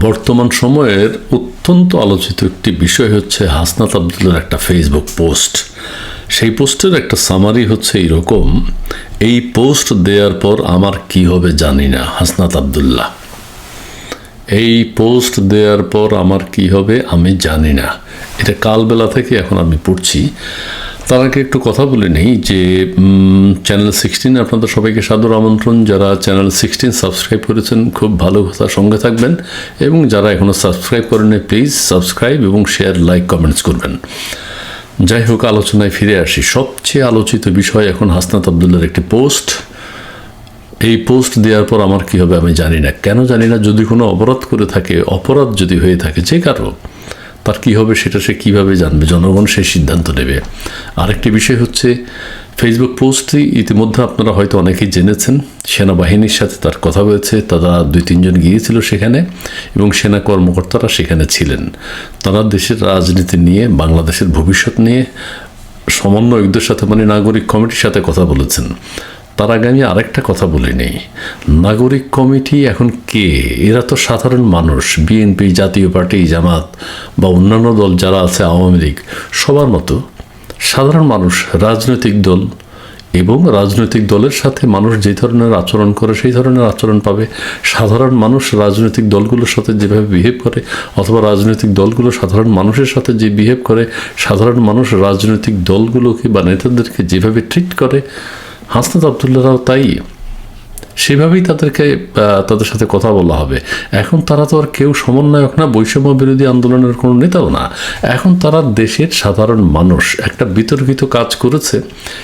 বর্তমান সময়ের অত্যন্ত আলোচিত একটি বিষয় হচ্ছে হাসনাত আবদুল্লার একটা ফেসবুক পোস্ট সেই পোস্টের একটা সামারি হচ্ছে এইরকম, এই পোস্ট দেওয়ার পর আমার কি হবে জানি না, হাসনাত আবদুল্লাহ। এই পোস্ট দেওয়ার পর আমার কি হবে আমি জানি না। এটা কালবেলা থেকে এখন আমি পড়ছি। তার আগে একটু কথা বলে নেই যে চ্যানেল সিক্সটিন আপনাদের সবাইকে সাদর আমন্ত্রণ। যারা চ্যানেল সিক্সটিন সাবস্ক্রাইব করেছেন, খুব ভালো কথা সঙ্গে থাকবেন। এবং যারা এখনও সাবস্ক্রাইব করেন প্লিজ সাবস্ক্রাইব এবং শেয়ার লাইক কমেন্টস করবেন। যাই হোক, আলোচনায় ফিরে আসি। সবচেয়ে আলোচিত বিষয় এখন হাসনাত আবদুল্লার একটি পোস্ট এই পোস্ট দেওয়ার পর আমার কি হবে আমি জানি না। কেন জানি না? যদি কোনো অপরাধ করে থাকে, অপরাধ যদি হয়ে থাকে, যে কারও তার কি হবে সেটা সে কীভাবে জানবে? জনগণ সেই সিদ্ধান্ত নেবে। আরেকটি বিষয় হচ্ছে ফেসবুক পোস্টটি ইতিমধ্যে আপনারা হয়তো অনেকেই জেনেছেন, সেনাবাহিনীর সাথে তার কথা হয়েছে, তারা দুই তিনজন গিয়েছিল সেখানে এবং সেনা কর্মকর্তারা সেখানে ছিলেন। তারা দেশের রাজনীতি নিয়ে, বাংলাদেশের ভবিষ্যৎ নিয়ে সমন্বয়কদের সাথে মানে নাগরিক কমিটির সাথে কথা বলেছেন। তার আগে আমি আরেকটা কথা বলে নেই। নাগরিক কমিটি এখন কে? এরা তো সাধারণ মানুষ, বিএনপি, জাতীয় পার্টি, জামাত বা অন্যান্য দল যারা আছে, আওয়ামী লীগ, সবার মতো। সাধারণ মানুষ, রাজনৈতিক দল এবং রাজনৈতিক দলের সাথে মানুষ যে ধরনের আচরণ করে, সেই ধরনের আচরণ পাবে। সাধারণ মানুষ রাজনৈতিক দলগুলোর সাথে যেভাবে বিহেভ করে অথবা রাজনৈতিক দলগুলো সাধারণ মানুষের সাথে যে বিহেভ করে, সাধারণ মানুষ রাজনৈতিক দলগুলোকে বা নেতাদেরকে যেভাবে ট্রিট করে হাসনাত আবদুল্লাহরাও তাই। সেভাবেই তাদেরকে তাদের সাথে কথা বলা হবে। এখন তারা তো আর কেউ সমন্বয়ক না, বৈষম্য বিরোধী আন্দোলনের কোনো নেতাও না। এখন তারা দেশের সাধারণ মানুষ, একটা বিতর্কিত কাজ করেছে।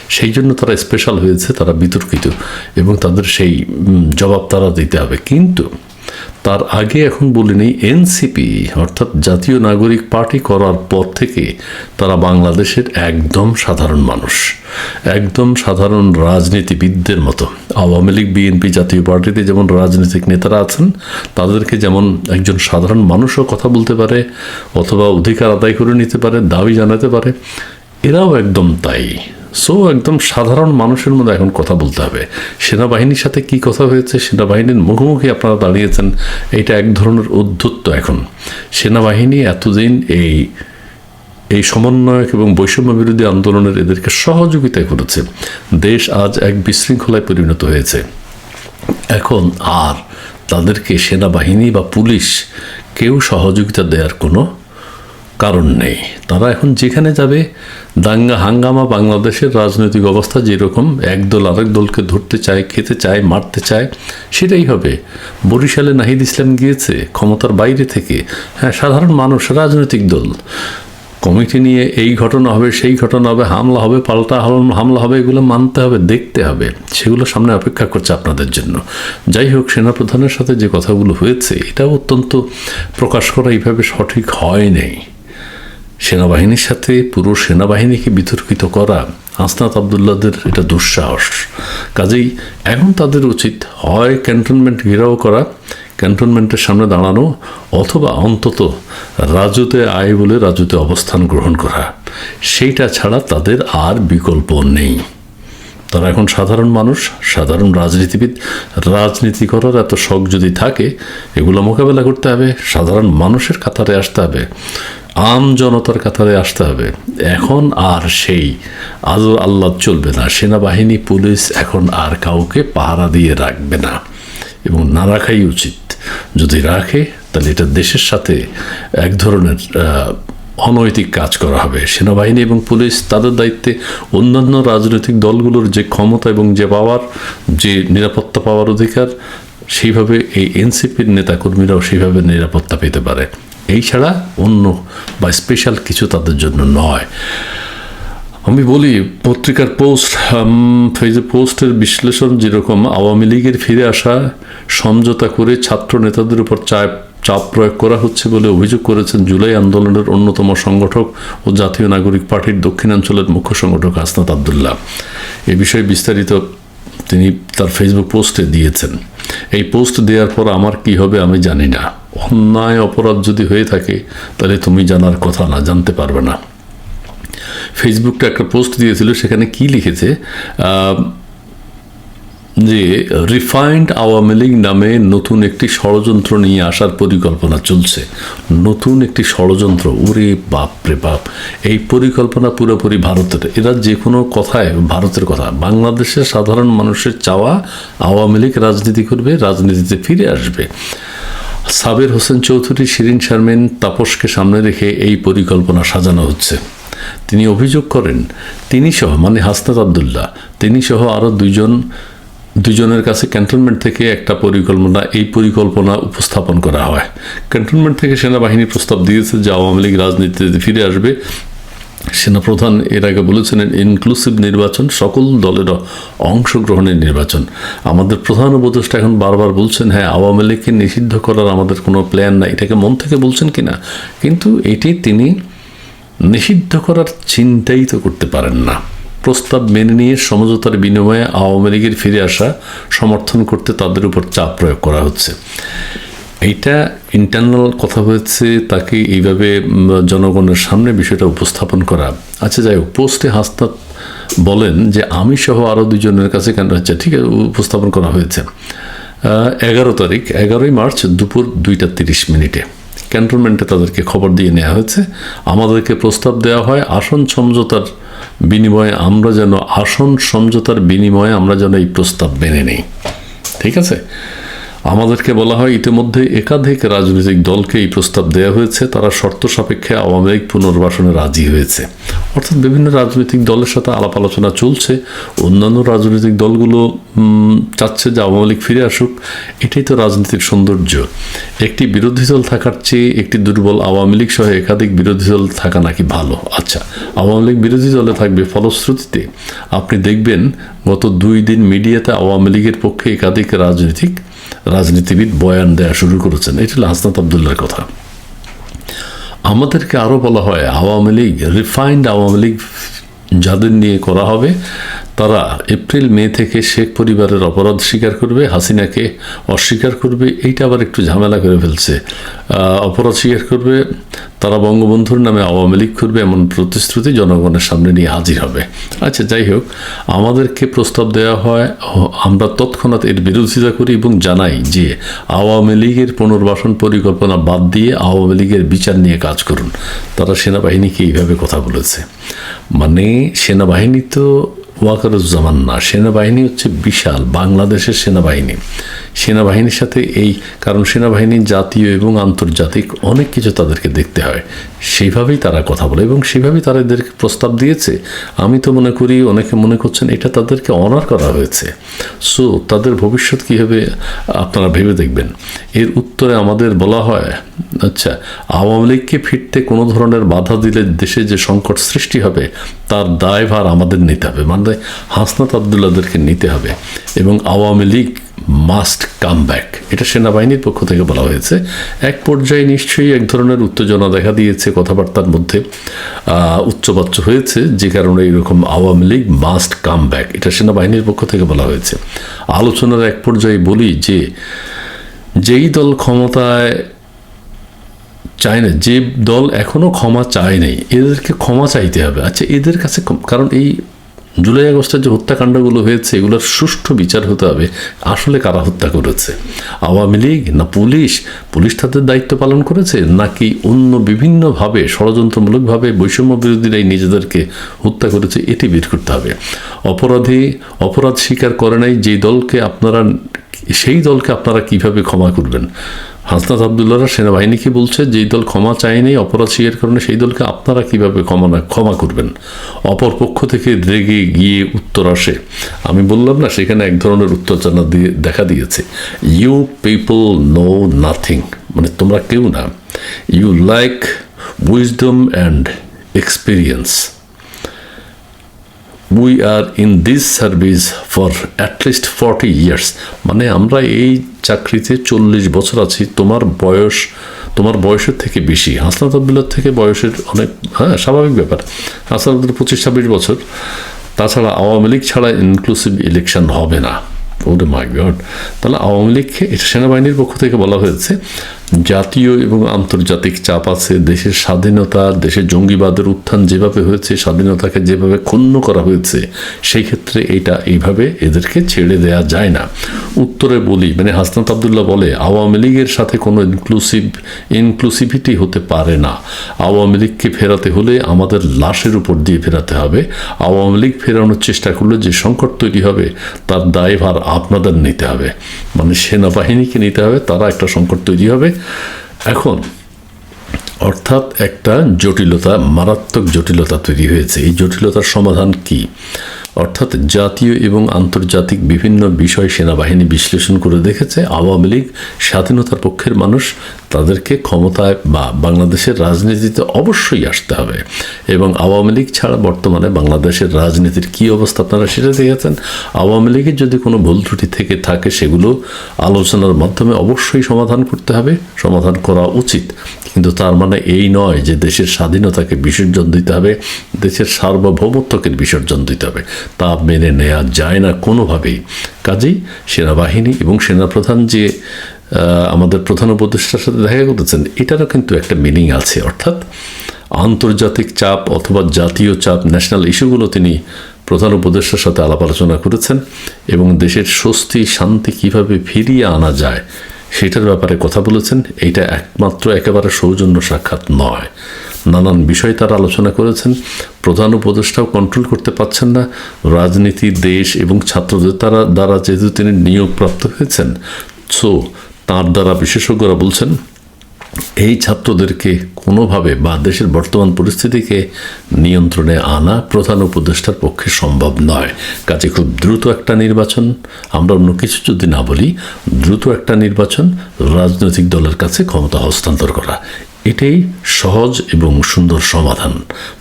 সেই জন্য তারা স্পেশাল হয়েছে, তারা বিতর্কিত। এবং তাদের সেই জবাব তারা দিতে হবে। কিন্তু তার আগে এখন বলিনি এনসিপি, অর্থাৎ জাতীয় নাগরিক পার্টি করার পর থেকে তারা বাংলাদেশের একদম সাধারণ মানুষ, একদম সাধারণ রাজনীতিবিদদের মতো। আওয়ামী লীগ, বিএনপি জাতীয় পার্টিতে যেমন রাজনৈতিক নেতারা আছেন, তাদেরকে যেমন একজন সাধারণ মানুষও কথা বলতে পারে, অথবা অধিকার আদায় করে নিতে পারে, দাবি জানাতে পারে, এরাও একদম তাই। সো একদম সাধারণ মানুষের মধ্যে এখন কথা বলতে হবে। সেনাবাহিনীর সাথে কি কথা হয়েছে? সেনাবাহিনীর মুখোমুখি আপনারা দাঁড়িয়েছেন এটা এক ধরনের উদ্ধত্ত এখন। সেনাবাহিনী এতদিন এই এই সমন্বয়ক এবং বৈষম্য বিরোধী আন্দোলনের এদেরকে সহযোগিতা করেছে। দেশ আজ এক বিশৃঙ্খলায় পরিণত হয়েছে। এখন আর তাদেরকে সেনাবাহিনী বা পুলিশ কেউ সহযোগিতা দেওয়ার কোনো কারণ নেই। তারা এখন যেখানে যাবে, দাঙ্গা হাঙ্গামা বাংলাদেশের রাজনৈতিক অবস্থা যেরকম, একদল আরেক দলকে ধরতে চায়, খেতে চায়, মারতে চায়, সেটাই হবে। বরিশালে নাহিদ ইসলাম গিয়েছে ক্ষমতার বাইরে থেকে। হ্যাঁ সাধারণ মানুষ, রাজনৈতিক দল। কমিটি নিয়ে এই ঘটনা হবে, সেই ঘটনা হবে, হামলা হবে, পাল্টা হামলা হবে, এগুলো মানতে হবে, দেখতে হবে। সেগুলো সামনে অপেক্ষা করছে আপনাদের জন্য। যাই হোক, সেনাপ্রধানের সাথে যে কথাগুলো হয়েছে, এটাও অত্যন্ত প্রকাশ করা এইভাবে সঠিক হয় নেই। সেনাবাহিনীর সাথে পুরো সেনাবাহিনীকে বিতর্কিত করা আসনাত আবদুল্লাদের এটা দুঃসাহস। কাজেই এখন তাদের উচিত হয় ক্যান্টনমেন্ট ঘেরাও করা, ক্যান্টনমেন্টের সামনে দাঁড়ানো অথবা অন্তত রাজুতে আয় বলে রাজুতে অবস্থান গ্রহণ করা। সেইটা ছাড়া তাদের আর বিকল্প নেই। তারা এখন সাধারণ মানুষ, সাধারণ রাজনীতিবিদ। রাজনীতি করার এত শখ যদি থাকে, এগুলো মোকাবেলা করতে হবে, সাধারণ মানুষের কাতারে আসতে হবে। আম জনতার কাতারে আসতে হবে। এখন আর সেই আজ আল্লাহ চলবে না। সেনাবাহিনী, পুলিশ এখন আর কাউকে পাহারা দিয়ে রাখবে না। এবং না রাখাই উচিত। যদি রাখে, তাহলে এটা দেশের সাথে এক ধরনের অনৈতিক কাজ করা হবে। সেনাবাহিনী এবং পুলিশ তাদের দায়িত্বে অন্যান্য রাজনৈতিক দলগুলোর যে ক্ষমতা এবং যে পাওয়ার, যে নিরাপত্তা পাওয়ার অধিকার, সেইভাবে এই এনসিপির নেতাকর্মীরাও সেইভাবে নিরাপত্তা পেতে পারে। এই ছাড়া অন্য বা স্পেশাল কিছু তাদের জন্য নয়। আমি বলি, পত্রিকার পোস্ট ফেজে পোস্টের বিশ্লেষণ যেরকম আওয়ামী লীগের ফিরে আসা, সমঝোতা করে ছাত্র নেতাদের উপর চাপ চাপ প্রয়োগ করা হচ্ছে বলে অভিযোগ করেছেন জুলাই আন্দোলনের অন্যতম সংগঠক ও জাতীয় নাগরিক পার্টির দক্ষিণাঞ্চলের মুখ্য সংগঠক আসনাত আবদুল্লাহ। এ বিষয়ে বিস্তারিত তিনি তার ফেসবুক পোস্টে দিয়েছেন। এই পোস্ট দেওয়ার পর আমার কি হবে আমি জানি না। অন্যায় অপরাধ যদি হয়ে থাকে, তাহলে তুমি জানার কথা না, জানতে পারবে না। ফেসবুকটা একটা পোস্ট দিয়েছিল, সেখানে কি লিখেছে? যে রিফাইন্ড আওয়ামী লীগ নামে নতুন একটি ষড়যন্ত্র নিয়ে আসার পরিকল্পনা চলছে। নতুন একটি ষড়যন্ত্র, ওরে বাপ রে বাপ। এই পরিকল্পনা পুরোপুরি ভারতের। এরা যে কোনো কথায়, ভারতের কথা। বাংলাদেশের সাধারণ মানুষের চাওয়া আওয়ামী লীগ রাজনীতি করবে, রাজনীতিতে ফিরে আসবে। সাবের হোসেন চৌধুরী, শিরিন শারমিন, তাপসকে সামনে রেখে এই পরিকল্পনা সাজানো হচ্ছে। তিনি অভিযোগ করেন তিনি সহ মানে হাসনাত আবদুল্লাহ তিনি সহ আরও দুইজন দুজনের কাছে ক্যান্টনমেন্ট থেকে একটা পরিকল্পনা, এই পরিকল্পনা উপস্থাপন করা হয়। ক্যান্টনমেন্ট থেকে সেনাবাহিনী প্রস্তাব দিয়েছে যে আওয়ামী লীগ রাজনীতিতে ফিরে আসবে। সেনাপ্রধান এর আগে বলেছেন ইনক্লুসিভ নির্বাচন, সকল দলের অংশগ্রহণের নির্বাচন। আমাদের প্রধান উপদেষ্টা এখন বারবার বলছেন হ্যাঁ আওয়ামী লীগকে নিষিদ্ধ করার আমাদের কোনো প্ল্যান নাই। এটাকে মন থেকে বলছেন কি না কিন্তু এটি তিনি নিষিদ্ধ করার চিন্তাই তো করতে পারেন না। প্রস্তাব মেনে নিয়ে সমঝোতার বিনিময়ে আওয়ামী লীগের ফিরে আসা সমর্থন করতে তাদের উপর চাপ প্রয়োগ করা হচ্ছে। এইটা ইন্টারনাল কথা হয়েছে, তাকে এইভাবে জনগণের সামনে বিষয়টা উপস্থাপন করা। আচ্ছা যাই হোক, পোস্টে হাসনাত বলেন যে আমি সহ আরও দুজনের কাছে কেন আচ্ছা ঠিক আছে, উপস্থাপন করা হয়েছে। এগারো তারিখ, এগারোই মার্চ দুপুর দুইটা তিরিশ মিনিটে। ক্যান্টনমেন্টে তাদেরকে খবর দিয়ে নেওয়া হয়েছে। আমাদেরকে প্রস্তাব দেওয়া হয়, আসন সমঝোতার বিনিময়ে আমরা যেন আসন সমঝোতার বিনিময়ে আমরা যেন এই প্রস্তাব মেনে নেই। ঠিক আছে? আমাদেরকে বলা হয়, ইতিমধ্যে একাধিক রাজনৈতিক দলকে এই প্রস্তাব দেওয়া হয়েছে। তারা শর্ত সাপেক্ষে আওয়ামী লীগ পুনর্বাসনে রাজি হয়েছে। অর্থাৎ বিভিন্ন রাজনৈতিক দলের সাথে আলাপ আলোচনা চলছে। অন্যান্য রাজনৈতিক দলগুলো চাচ্ছে যে আওয়ামী লীগ ফিরে আসুক। এটাই তো রাজনীতির সৌন্দর্য। একটি বিরোধী দল থাকার চেয়ে একটি দুর্বল আওয়ামী লীগ সহ একাধিক বিরোধী দল থাকা নাকি ভালো? আচ্ছা আওয়ামী লীগ বিরোধী দলে থাকবে ফলশ্রুতিতে। আপনি দেখবেন, গত দুই দিন মিডিয়াতে আওয়ামী লীগের পক্ষে একাধিক রাজনৈতিক রাজনীতিবিদ বয়ান দেয়া শুরু করেছেন। এটা হলো হাসনাত আবদুল্লার কথা। আমাদেরকে আরও বলা হয়, আওয়ামী লীগ রিফাইন্ড আওয়ামী লীগ যাদের নিয়ে করা হবে তারা এপ্রিল, মে থেকে শেখ পরিবারের অপরাধ স্বীকার করবে, হাসিনাকে অস্বীকার করবে, এইটা আবার একটু ঝামেলা করে ফেলছে। অপরাধ স্বীকার করবে, তারা বঙ্গবন্ধুর নামে আওয়ামী লীগ করবে, এমন প্রতিশ্রুতি জনগণের সামনে নিয়ে হাজির হবে। আচ্ছা যাই হোক, আমাদেরকে প্রস্তাব দেওয়া হয়, আমরা তৎক্ষণাৎ এর বিরোধিতা করি এবং জানাই যে আওয়ামী লীগের পুনর্বাসন পরিকল্পনা বাদ দিয়ে আওয়ামী লীগের বিচার নিয়ে কাজ করুন। তারা সেনাবাহিনীকে এইভাবে কথা বলেছে। মানে সেনাবাহিনী তো ওয়াকারুজ্জামান না সেনাবাহিনী হচ্ছে বিশাল বাংলাদেশের সেনাবাহিনী। সেনাবাহিনীর সাথে এই, কারণ সেনাবাহিনী জাতীয় এবং আন্তর্জাতিক অনেক কিছু তাদেরকে দেখতে হয়। সেইভাবেই তারা কথা বলে এবং সেইভাবেই এদেরকে প্রস্তাব দিয়েছে। আমি তো মনে করি, অনেকে মনে করছেন এটা তাদেরকে অনার করা হয়েছে। সো তাদের ভবিষ্যৎ কী হবে আপনারা ভেবে দেখবেন। এর উত্তরে আমাদের বলা হয় আচ্ছা আওয়ামী লীগকে ফিরতে কোনো ধরনের বাধা দিলে দেশে যে সংকট সৃষ্টি হবে, তার দায়ভার আমাদের নিতে হবে। মানে হাসনাত আবদুল্লাদেরকে নিতে হবে। এবং Awami League must come back. এটা সেনাবাহিনীর পক্ষ থেকে বলা হয়েছে। এক পর্যায়ে নিশ্চয়ই এক ধরনের উত্তেজনা দেখা দিয়েছে কথাবার্তার মধ্যে। উচ্চবাচ্য হয়েছে, যে কারণে এরকম Awami League must come back. এটা সেনাবাহিনীর পক্ষ থেকে বলা হয়েছে। আলোচনার এক পর্যায়ে বলি যে, যেই দল ক্ষমতায় চায় না, যে দল এখনও ক্ষমা চায় নাই, এদেরকে ক্ষমা চাইতে হবে। আচ্ছা এদের কাছে কারণ এই জুলাই আগস্টের যে হত্যাকাণ্ডগুলো হয়েছে, এগুলোর সুষ্ঠু বিচার হতে হবে। আসলে কারা হত্যা করেছে? আওয়ামী লীগ না পুলিশ? পুলিশ তাদের দায়িত্ব পালন করেছে? নাকি অন্য বিভিন্নভাবে, ষড়যন্ত্রমূলকভাবে বৈষম্য বিরোধীরাই নিজেদেরকে হত্যা করেছে? এটি বের করতে হবে। অপরাধী, অপরাধ স্বীকার করে নাই, যেই দলকে আপনারা, সেই দলকে আপনারা কীভাবে ক্ষমা করবেন? হাসনাত আবদুল্লাহরা সেনাবাহিনীকে বলছে? যেই দল ক্ষমা চায়নি অপরাধ স্বীকার কারণে সেই দলকে আপনারা কীভাবে ক্ষমা না ক্ষমা করবেন? অপর পক্ষ থেকে রেগে গিয়ে উত্তর আসে। আমি বললাম না, সেখানে এক ধরনের উত্তেজনা দিয়ে দেখা দিয়েছে। ইউ পিপল নো নাথিং মানে তোমরা কেউ না। You like wisdom and experience we are in this service for at least forty years মানে আমরা এই চাকরিতে চল্লিশ বছর আছি। তোমার বয়স, তোমার বয়সের থেকে বেশি। হাসনাত আবদুল্লার থেকে বয়সের অনেক হ্যাঁ স্বাভাবিক ব্যাপার। হাসনাত পঁচিশ, ছাব্বিশ বছর। তাছাড়া আওয়ামী লীগ ছাড়া ইনক্লুসিভ ইলেকশন হবে না। ওরে মাই গড তাহলে আওয়ামী লীগকে সেনাবাহিনীর পক্ষ থেকে বলা হয়েছে জাতীয় এবং আন্তর্জাতিক চাপ আছে, দেশের স্বাধীনতা, দেশের জঙ্গিবাদের উত্থান যেভাবে হয়েছে, স্বাধীনতাকে যেভাবে ক্ষুণ্ণ করা হয়েছে সেই ক্ষেত্রে এইটা এইভাবে এদেরকে ছেড়ে দেয়া যায় না। উত্তরে বলি মানে হাসনাত আবদুল্লাহ বলে, আওয়ামী লীগের সাথে কোনো ইনক্লুসিভ ইনক্লুসিভিটি হতে পারে না। আওয়ামী লীগকে ফেরাতে হলে আমাদের লাশের উপর দিয়ে ফেরাতে হবে। আওয়ামী লীগ ফেরানোর চেষ্টা করলে যে সংকট তৈরি হবে, তার দায়ভার আপনাদের নিতে হবে। মানে সেনাবাহিনীকে নিতে হবে, তারা একটা সংকট তৈরি হবে। এখন অর্থাৎ একটা জটিলতা মারাত্মক জটিলতা তৈরি হয়েছে। এই জটিলতার সমাধান কি? অর্থাৎ জাতীয় এবং আন্তর্জাতিক বিভিন্ন বিষয় সেনাবাহিনী বিশ্লেষণ করে দেখেছে, আওয়ামী লীগ স্বাধীনতার পক্ষের মানুষ তাদেরকে ক্ষমতায় বা বাংলাদেশের রাজনীতিতে অবশ্যই আসতে হবে। এবং আওয়ামী লীগ ছাড়া বর্তমানে বাংলাদেশের রাজনীতির কী অবস্থা আপনারা সেটা দেখেছেন? আওয়ামী লীগের যদি কোনো ভুল ত্রুটি থেকে থাকে, সেগুলো আলোচনার মাধ্যমে অবশ্যই সমাধান করতে হবে, সমাধান করা উচিত। কিন্তু তার মানে এই নয় যে দেশের স্বাধীনতাকে বিসর্জন দিতে হবে, দেশের সার্বভৌমত্বকে বিসর্জন দিতে হবে। তা মেনে নেওয়া যায় না কোনোভাবেই। কাজেই সেনাবাহিনী এবং সেনাপ্রধান যে আমাদের প্রধান উপদেষ্টার সাথে দেখা করতেছেন, এটারও কিন্তু একটা মিনিং আছে। অর্থাৎ আন্তর্জাতিক চাপ অথবা জাতীয় চাপ, ন্যাশনাল ইস্যুগুলো তিনি প্রধান উপদেষ্টার সাথে আলাপ আলোচনা করেছেন এবং দেশের স্বস্তি, শান্তি কীভাবে ফিরিয়ে আনা যায়, সেটার ব্যাপারে কথা বলেছেন। এইটা একমাত্র একেবারে সৌজন্য সাক্ষাৎ নয়। নানান বিষয় তারা আলোচনা করেছেন। প্রধান উপদেষ্টাও কন্ট্রোল করতে পারছেন না। রাজনীতি, দেশ এবং ছাত্রদের তারা দ্বারা যেহেতু তিনি নিয়োগপ্রাপ্ত হয়েছেন সো তার দ্বারা বিশেষজ্ঞরা বলছেন, এই ছাত্রদেরকে কোনোভাবে বা দেশের বর্তমান পরিস্থিতিকে নিয়ন্ত্রণে আনা প্রধান উপদেষ্টার পক্ষে সম্ভব নয়। কাজে খুব দ্রুত একটা নির্বাচন, আমরা অন্য কিছু যদি না বলি, দ্রুত একটা নির্বাচন রাজনৈতিক দলের কাছে ক্ষমতা হস্তান্তর করা। এটাই সহজ এবং সুন্দর সমাধান।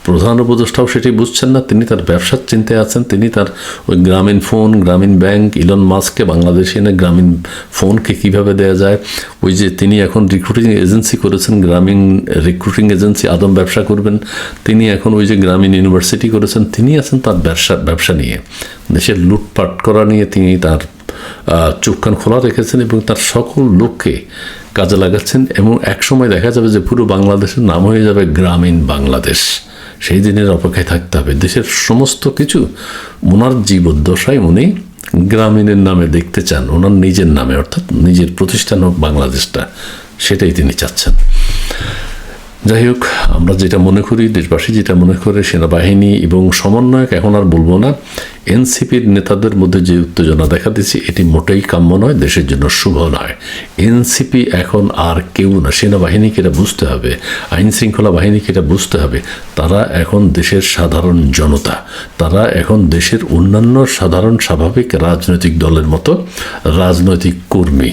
প্রধান উপদেষ্টাও সেটি বুঝছেন না, তিনি তার ব্যবসার চিন্তায় আছেন, তিনি তার ওই গ্রামীণ ফোন, গ্রামীণ ব্যাংক, ইলন মাস্ককে, বাংলাদেশে এনে গ্রামীণ ফোনকে কীভাবে দেওয়া যায়। ওই যে তিনি এখন রিক্রুটিং এজেন্সি করেছেন, গ্রামীণ রিক্রুটিং এজেন্সি আদম ব্যবসা করবেন। তিনি এখন ওই যে গ্রামীণ ইউনিভার্সিটি করেছেন, তিনি আছেন তার ব্যবসা ব্যবসা নিয়ে। দেশের লুটপাট করা নিয়ে তিনি তার চোখ কান খোলা রেখেছেন এবং তার সকল লোককে কাজে লাগাচ্ছেন এবং একসময় দেখা যাবে যে পুরো বাংলাদেশের নাম হয়ে যাবে গ্রামীণ বাংলাদেশ। সেই দিনের অপেক্ষায় থাকতে হবে। দেশের সমস্ত কিছু ওনার জীবদ্দশায় উনি গ্রামীণের নামে দেখতে চান, ওনার নিজের নামে, অর্থাৎ নিজের প্রতিষ্ঠান হোক বাংলাদেশটা, সেটাই তিনি চাচ্ছেন। যাই হোক, আমরা যেটা মনে করি, দেশবাসী যেটা মনে করে, সেনাবাহিনী এবং সমন্বয়ক এখন আর বলব না, এনসিপির নেতাদের মধ্যে যে উত্তেজনা দেখা দিচ্ছে, এটি মোটেই কাম্য নয়, দেশের জন্য শুভ নয়। এনসিপি এখন আর কেউ না, সেনাবাহিনীকে এটা বুঝতে হবে, আইন শৃঙ্খলা বাহিনীকে এটা বুঝতে হবে। তারা এখন দেশের সাধারণ জনতা, তারা এখন দেশের অন্যান্য সাধারণ স্বাভাবিক রাজনৈতিক দলের মতো রাজনৈতিক কর্মী।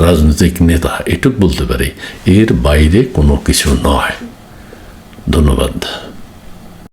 রাজনৈতিক নেতা এটুক বলতে পারি এর বাইরে কোনো কিছু নয়। ধন্যবাদ।